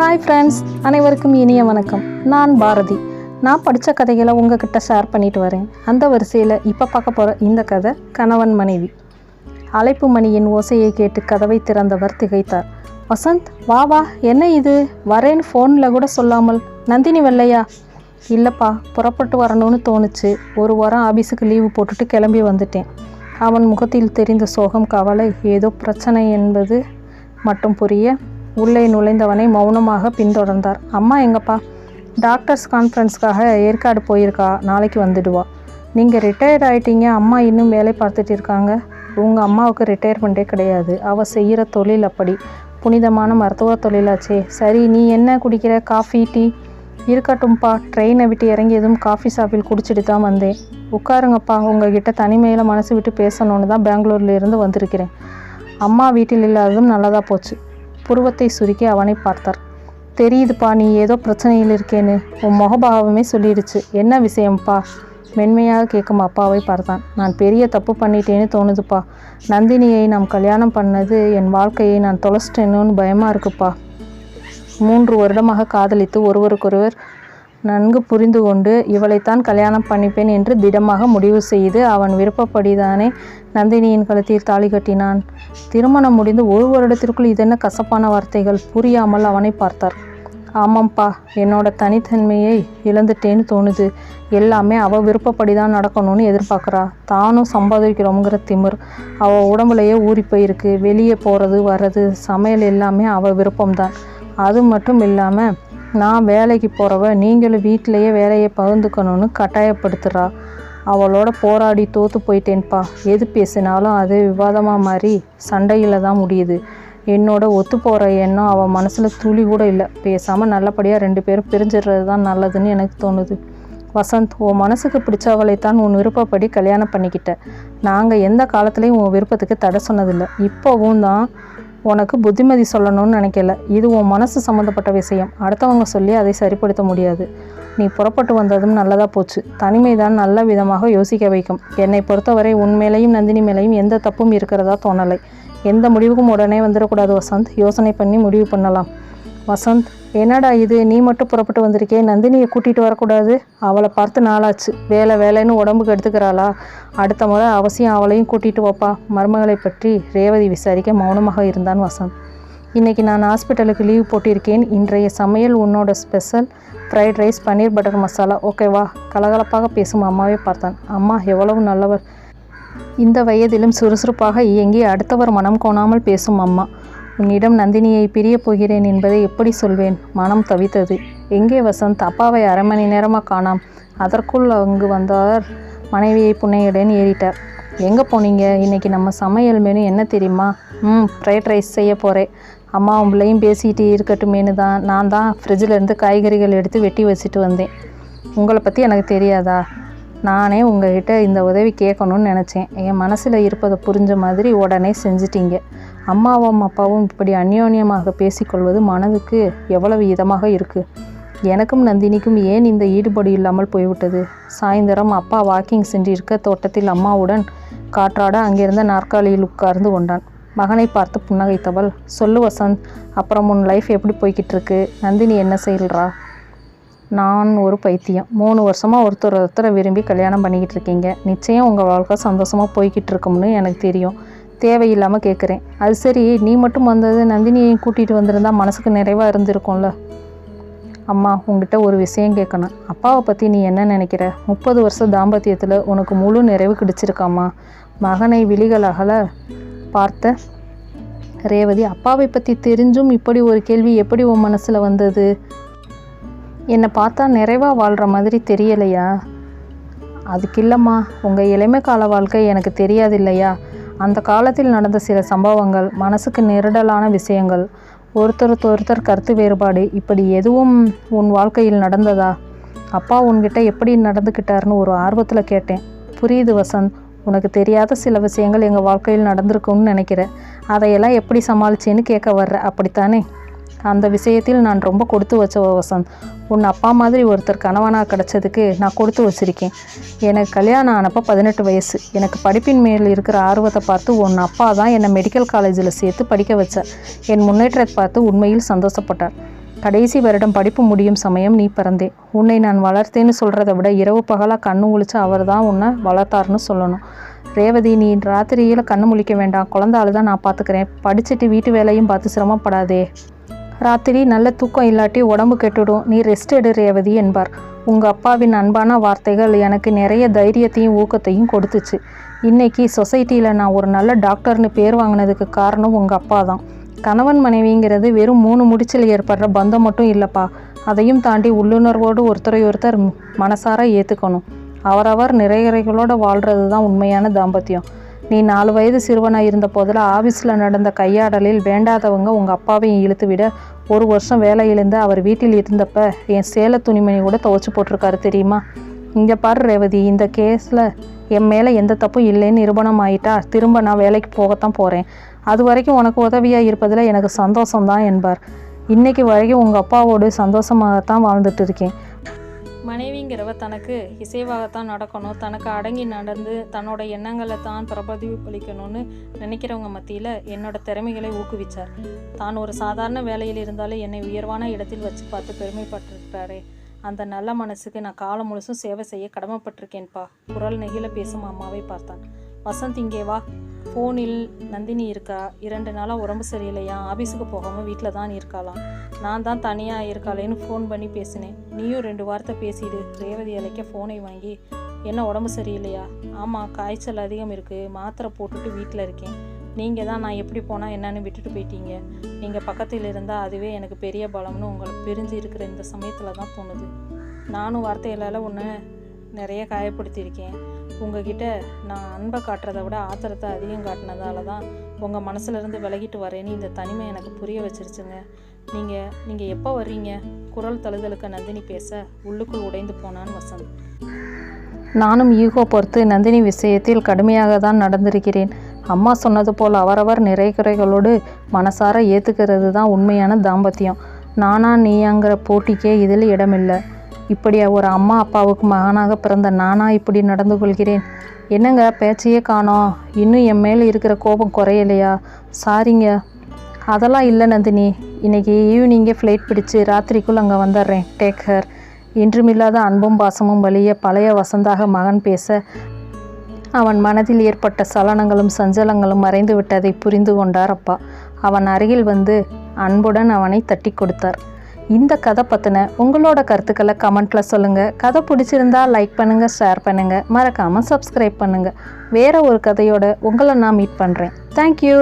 Hi friends அனைவருக்கும் இனிய வணக்கம். நான் பாரதி. நான் படித்த கதைகளை உங்ககிட்ட ஷேர் பண்ணிட்டு வரேன். அந்த வரிசையில் இப்போ பார்க்க போகிற இந்த கதை கணவன் மனைவி. அழைப்பு மணியின் ஓசையை கேட்டு கதவை திறந்தவர் திகைத்தார். வசந்த் வா வா என்ன இது? வரேன்னு ஃபோனில் கூட சொல்லாமல் நந்தினி வெள்ளையா? இல்லைப்பா புறப்பட்டு வரணும்னு தோணுச்சு. ஒரு வாரம் ஆபீஸுக்கு லீவு போட்டுட்டு கிளம்பி வந்துட்டேன். அவன் முகத்தில் தெரிந்த சோகம் கவலை ஏதோ பிரச்சனை என்பது மட்டும் புரிய உள்ளே நுழைந்தவனை மௌனமாக பின்தொடர்ந்தார். அம்மா எங்கப்பா? டாக்டர்ஸ் கான்ஃபரன்ஸ்க்காக ஏற்காடு போயிருக்கா? நாளைக்கு வந்துடுவா. நீங்கள் ரிட்டையர்ட் ஆகிட்டீங்க அம்மா இன்னும் வேலை பார்த்துட்டு இருக்காங்க. உங்கள் அம்மாவுக்கு ரிட்டையர்மெண்ட்டே கிடையாது. அவள் செய்கிற தொழில் அப்படி. புனிதமான மருத்துவ தொழிலாச்சே. சரி நீ என்ன குடிக்கிற? Coffee tea? இருக்கட்டும்ப்பா. ட்ரெயினை விட்டு இறங்கியதும் காஃபி ஷாப்பில் குடிச்சிட்டு தான் வந்தேன். உட்காருங்கப்பா. உங்ககிட்ட தனிமையில் மனசு விட்டு பேசணுன்னு தான் பெங்களூர்லேருந்து வந்திருக்கிறேன். அம்மா வீட்டில் இல்லாததும் நல்லதாக போச்சு. புருவத்தை சுருக்கி அவனை பார்த்தார். தெரியுதுப்பா நீ ஏதோ பிரச்சனையில் இருக்கேன்னு. உன் முகபாவமே சொல்லிடுச்சு. என்ன விஷயம்ப்பா மென்மையாக கேட்கும் அப்பாவை பார்த்தான். நான் பெரிய தப்பு பண்ணிட்டேன்னு தோணுதுப்பா. நந்தினியை நாம் கல்யாணம் பண்ணது என் வாழ்க்கையை நான் தொலைச்சிட்டேன்னு பயமாக இருக்குப்பா. மூன்று வருடமாக காதலித்து ஒருவருக்கொருவர் நன்கு புரிந்து கொண்டு இவளைத்தான் கல்யாணம் பண்ணிப்பேன் என்று திடமாக முடிவு செய்து அவன் விருப்பப்படிதானே நந்தினியின் கழுத்தில் தாலி கட்டினான். திருமணம் முடிந்து ஒரு வருடத்திற்குள் இதென்ன கசப்பான வார்த்தைகள் புரியாமல் அவனை பார்த்தார். ஆமாம்ப்பா என்னோட தனித்தன்மையை இழந்துட்டேன்னு தோணுது. எல்லாமே அவள் விருப்பப்படி தான் நடக்கணும்னு எதிர்பார்க்குறா. தானும் சம்பாதிக்கிறோங்கிற திமிர். அவள் உடம்புலையே ஊறி போயிருக்கு. வெளியே போகிறது வர்றது சமையல் எல்லாமே அவள் விருப்பம்தான். அது மட்டும் இல்லாமல் நான் வேலைக்கு போகிறவ நீங்களும் வீட்டிலையே வேலையை பகிர்ந்துக்கணும்னு கட்டாயப்படுத்துகிறா அவளோட போராடி தோற்று போயிட்டேன்ப்பா. எது பேசினாலும் அது விவாதமாக மாறி சண்டையில் தான் முடியுது. என்னோட ஒத்து போகிற எண்ணம் அவள் மனசில் துளி கூட இல்லை. பேசாமல் நல்லபடியாக ரெண்டு பேரும் பிரிஞ்சிடுறது தான் நல்லதுன்னு எனக்கு தோணுது. வசந்த் உன் மனசுக்கு பிடிச்சவளைத்தான் உன் விருப்பப்படி கல்யாணம் பண்ணிக்கிட்ட. நாங்கள் எந்த காலத்துலேயும் உன் விருப்பத்துக்கு தடை சொன்னதில்லை. இப்போவும் தான் உனக்கு புத்திமதி சொல்லணும்னு நினைக்கல. இது உன் மனசு சம்மந்தப்பட்ட விஷயம். அடுத்தவங்க சொல்லி அதை சரிப்படுத்த முடியாது. நீ புறப்பட்டு வந்ததும் நல்லதாக போச்சு. தனிமை தான் நல்ல விதமாக யோசிக்க வைக்கும். என்னை பொறுத்தவரை உன் நந்தினி மேலேயும் எந்த தப்பும் இருக்கிறதா தோணலை. எந்த முடிவுக்கும் உடனே வந்துடக்கூடாது வசந்த். யோசனை பண்ணி முடிவு பண்ணலாம். வசந்த் என்னடா இது? நீ மட்டும் புறப்பட்டு வந்திருக்கே? நந்தினியை கூட்டிகிட்டு வரக்கூடாது? அவளை பார்த்து நாளாச்சு. வேலை வேலைன்னு உடம்புக்கு எடுத்துக்கிறாளா? அடுத்த முறை அவசியம் அவளையும் கூட்டிகிட்டு வாப்பா. மருமகளை பற்றி ரேவதி விசாரிக்க மௌனமாக இருந்தான் வசந்த். இன்றைக்கி நான் ஹாஸ்பிட்டலுக்கு லீவ் போட்டிருக்கேன். இன்றைய சமையல் உன்னோட special. Fried rice paneer butter masala. ஓகேவா கலகலப்பாக பேசும் அம்மாவை பார்த்தான். அம்மா எவ்வளவு நல்லவர். இந்த வயதிலும் சுறுசுறுப்பாக இயங்கி அடுத்தவர் மனம் கோணாமல் பேசும் அம்மா. உன்னிடம் நந்தினியை பிரியப் போகிறேன் என்பதை எப்படி சொல்வேன்? மனம் தவித்தது. எங்கே வசந்த்? அப்பாவை அரை மணி நேரமாக காணாம். அதற்குள் அங்கு வந்தவர் மனைவியை புன்னையுடன் ஏறிட்டார். எங்கே போனீங்க? இன்னைக்கு நம்ம சமையல் மெனு என்ன தெரியுமா? ம் ஃப்ரைட் ரைஸ் செய்ய போகிறேன் அம்மாவும் பிள்ளையும் பேசிகிட்டு இருக்கட்டுமேனு தான். நான் தான் ஃப்ரிட்ஜில் இருந்து காய்கறிகள் எடுத்து வெட்டி வச்சுட்டு வந்தேன். உங்களை பற்றி எனக்கு தெரியாதா? நானே உங்ககிட்ட இந்த உதவி கேட்கணும்னு நினச்சேன். என் மனசில் இருப்பதை புரிஞ்ச மாதிரி உடனே செஞ்சிட்டீங்க. அம்மாவும் அப்பாவும் இப்படி அந்யோன்யமாக பேசிக்கொள்வது மனதுக்கு எவ்வளவு இதமாக இருக்குது எனக்கும் நந்தினிக்கும் ஏன் இந்த ஈடுபாடு இல்லாமல் போய்விட்டது? சாயந்தரம் அப்பா வாக்கிங் சென்றிருக்க தோட்டத்தில் அம்மாவுடன் காற்றாட அங்கிருந்த நாற்காலியில் உட்கார்ந்து கொண்டான். மகனை பார்த்து புன்னகைத்தவள் சொல்லு வசந்த் அப்புறம் உன் லைஃப் எப்படி போய்கிட்டு இருக்கு நந்தினி என்ன செய்கிறா நான் ஒரு பைத்தியம். மூணு வருஷமாக ஒருத்தர் ஒருத்தரை விரும்பி கல்யாணம் பண்ணிக்கிட்டு இருக்கீங்க நிச்சயம் உங்கள் வாழ்க்கை சந்தோஷமாக போய்கிட்டு இருக்கும்னு எனக்கு தெரியும். தேவையில்லாமல் கேட்குறேன் அது சரி நீ மட்டும் வந்தது நந்தினியையும் கூட்டிகிட்டு வந்திருந்தா மனசுக்கு நிறைவாக இருந்திருக்கும்ல. அம்மா உங்ககிட்ட ஒரு விஷயம் கேட்கணும் அப்பாவை பற்றி நீ என்ன நினைக்கிற? முப்பது வருஷ தாம்பத்தியத்தில் உனக்கு முழு நிறைவு கிடைச்சிருக்காம்மா. மகனை விழிகளகல பார்த்த ரேவதி அப்பாவை பற்றி தெரிஞ்சும் இப்படி ஒரு கேள்வி எப்படி உன் மனசில் வந்தது? என்னை பார்த்தா நிறைவாக வாழ்கிற மாதிரி தெரியலையா? அதுக்கு இல்லைம்மா உங்கள் இளமை கால வாழ்க்கை எனக்கு தெரியாது இல்லையா? அந்த காலத்தில் நடந்த சில சம்பவங்கள் மனசுக்கு நெருடலான விஷயங்கள். ஒருத்தருக்கு ஒருத்தர் கருத்து வேறுபாடு இப்படி எதுவும் உன் வாழ்க்கையில் நடந்ததா? அப்பா உன்கிட்ட எப்படி நடந்துக்கிட்டாருன்னு ஒரு ஆர்வத்தில் கேட்டேன். புரியுது வசந்த் உனக்கு தெரியாத சில விஷயங்கள் எங்கள் வாழ்க்கையில் நடந்திருக்கும்னு நினைக்கிறேன். அதையெல்லாம் எப்படி சமாளிச்சேன்னு கேட்க வர்ற அப்படித்தானே? அந்த விஷயத்தில் நான் ரொம்ப கொடுத்து வச்ச வசந்த் உன் அப்பா மாதிரி ஒருத்தர் கணவனாக கிடச்சதுக்கு நான் கொடுத்து வச்சிருக்கேன். எனக்கு கல்யாணம் ஆனப்போ பதினெட்டு வயசு. எனக்கு படிப்பின் மேல் இருக்கிற ஆர்வத்தை பார்த்து உன் அப்பா தான் என்னை மெடிக்கல் காலேஜில் சேர்த்து படிக்க வச்சார் என் முன்னேற்றத்தை பார்த்து உண்மையில் சந்தோஷப்பட்டார். கடைசி வருடம் படிப்பு முடியும் சமயம் நீ பிறந்தே. உன்னை நான் வளர்த்தேன்னு சொல்கிறத விட இரவு பகலாக கண்ணு ஒழிச்சு அவர் தான் உன்னை வளர்த்தாருன்னு சொல்லணும். ரேவதி நீ ராத்திரியில் கண்ணு முழிக்க வேண்டாம். குழந்த ஆளுதான் நான் பார்த்துக்கிறேன் படிச்சுட்டு வீட்டு வேலையும் பார்த்து சிரமப்படாதே. ராத்திரி நல்ல தூக்கம் இல்லாட்டி உடம்பு கெட்டுடும். நீ ரெஸ்ட் எடு ரேவதி என்பார். உங்கள் அப்பாவின் அன்பான வார்த்தைகள் எனக்கு நிறைய தைரியத்தையும் ஊக்கத்தையும் கொடுத்துச்சு. இன்னைக்கு சொசைட்டியில் நான் ஒரு நல்ல டாக்டர்னு பேர் வாங்கினதுக்கு காரணம் உங்கள் அப்பா தான். கணவன் மனைவிங்கிறது வெறும் மூணு முடிச்சில் ஏற்படுற பந்தம் மட்டும் இல்லைப்பா. அதையும் தாண்டி உள்ளுணர்வோடு ஒருத்தரை ஒருத்தர் மனசார ஏற்றுக்கணும் அவரவர் நிறைகுறைகளோடு வாழ்கிறது தான் உண்மையான தாம்பத்தியம். நீ நாலு வயது சிறுவனாக இருந்த போதில் ஆஃபீஸில் நடந்த கையாடலில் வேண்டாதவங்க உங்கள் அப்பாவையும் இழுத்து விட ஒரு வருஷம் வேலையிலேருந்து அவர் வீட்டில் இருந்தப்ப என் சேலை துணிமணி கூட துவச்சி போட்டிருக்காரு தெரியுமா? இங்கே பாரு ரேவதி இந்த கேஸில் என் மேலே எந்த தப்பும் இல்லைன்னு நிரூபணம் ஆயிட்டா திரும்ப நான் வேலைக்கு போகத்தான் போகிறேன் அது வரைக்கும் உனக்கு உதவியாக இருப்பதில் எனக்கு சந்தோஷம்தான் என்பார். இன்றைக்கி வரைக்கும் உங்கள் அப்பாவோடு சந்தோஷமாகத்தான் வாழ்ந்துட்டு இருக்கேன். மனைவிங்கிறவ தனக்கு இசைவாகத்தான் நடக்கணும். தனக்கு அடங்கி நடந்து தன்னோட எண்ணங்களை தான் பிரதிபலிக்கணும்னு நினைக்கிறவங்க மத்தியில் என்னோட திறமைகளை ஊக்குவிச்சார். தான் ஒரு சாதாரண வேலையில் இருந்தாலும் என்னை உயர்வான இடத்தில் வச்சு பார்த்து பெருமைப்பட்டிருக்கிறாரே அந்த நல்ல மனசுக்கு நான் காலம் முழுசும் சேவை செய்ய கடமைப்பட்டிருக்கேன்ப்பா குரல் நெகிழ பேசும் அம்மாவை பார்த்தான். வசந்த் இங்கே வா. ஃபோனில் நந்தினி இருக்கா? இரண்டு நாளாக உடம்பு சரியில்லையா? ஆஃபீஸுக்கு போகாமல் வீட்டில் தான் இருக்காளாம். நான் தான் தனியாக இருக்காளேன்னு ஃபோன் பண்ணி பேசினேன். நீயும் ரெண்டு வார்த்தை பேசிடு. ரேவதி அலைக்க ஃபோனை வாங்கி என்ன உடம்பு சரியில்லையா? ஆமாம் காய்ச்சல் அதிகம் இருக்குது மாத்திரை போட்டுட்டு வீட்டில் இருக்கேன். நீங்கள் தான் நான் எப்படி போனால் என்னன்னு விட்டுட்டு போயிட்டீங்க. நீங்கள் பக்கத்தில் இருந்தால் அதுவே எனக்கு பெரிய பலம்னு உங்களை பிரிஞ்சு இருக்கிற இந்த சமயத்தில் தான் தோணுது. நானும் வார்த்தைகளால் உன்னை நிறைய காயப்படுத்தியிருக்கேன். உங்ககிட்ட நான் அன்பை காட்டுறதை விட ஆத்திரத்தை அதிகம் காட்டினதால தான் உங்கள் மனசுலேருந்து விலகிட்டு வரேன்னு இந்த தனிமை எனக்கு புரிய வச்சிருச்சுங்க. நீங்கள் நீங்கள் எப்போ வர்றீங்க? குரல் தழுதலுக்கு நந்தினி பேச உள்ளுக்குள் உடைந்து போனான் வசந்த். நானும் ஈகோ பொறுத்து நந்தினி விஷயத்தில் கடுமையாக தான் நடந்திருக்கிறேன். அம்மா சொன்னது போல் அவரவர் நிறைகுறைகளோடு மனசார ஏற்றுக்கிறது தான் உண்மையான தாம்பத்தியம். நானா நீயாங்கிற போட்டிக்கே இதில் இடமில்லை. இப்படியா ஒரு அம்மா அப்பாவுக்கு மகனாக பிறந்த நானா இப்படி நடந்து கொள்கிறேன்? என்னங்க பேச்சையே காணோம். இன்னும் என் மேலே இருக்கிற கோபம் குறையலையா? சாரிங்க. அதெல்லாம் இல்லை நந்தினி. இன்னைக்கு ஈவினிங்கே ஃப்ளைட் பிடிச்சு ராத்திரிக்குள் அங்கே வந்துடுறேன். டேக் ஹர் இன்றுமில்லாத அன்பும் பாசமும் வழிய பழைய வசந்தாக மகன் பேச அவன் மனதில் ஏற்பட்ட சலனங்களும் சஞ்சலங்களும் மறைந்து விட்டதை புரிந்து கொண்டார் அப்பா. அவன் அருகில் வந்து அன்புடன் அவனை தட்டி கொடுத்தார். இந்த கதை பற்றின உங்களோட கருத்துக்களை கமெண்ட்டில் சொல்லுங்கள் கதை பிடிச்சிருந்தா லைக் பண்ணுங்கள் ஷேர் பண்ணுங்கள் மறக்காமல் சப்ஸ்கிரைப் பண்ணுங்கள் வேறு ஒரு கதையோட உங்களை நான் மீட் பண்ணுறேன் தேங்க்யூ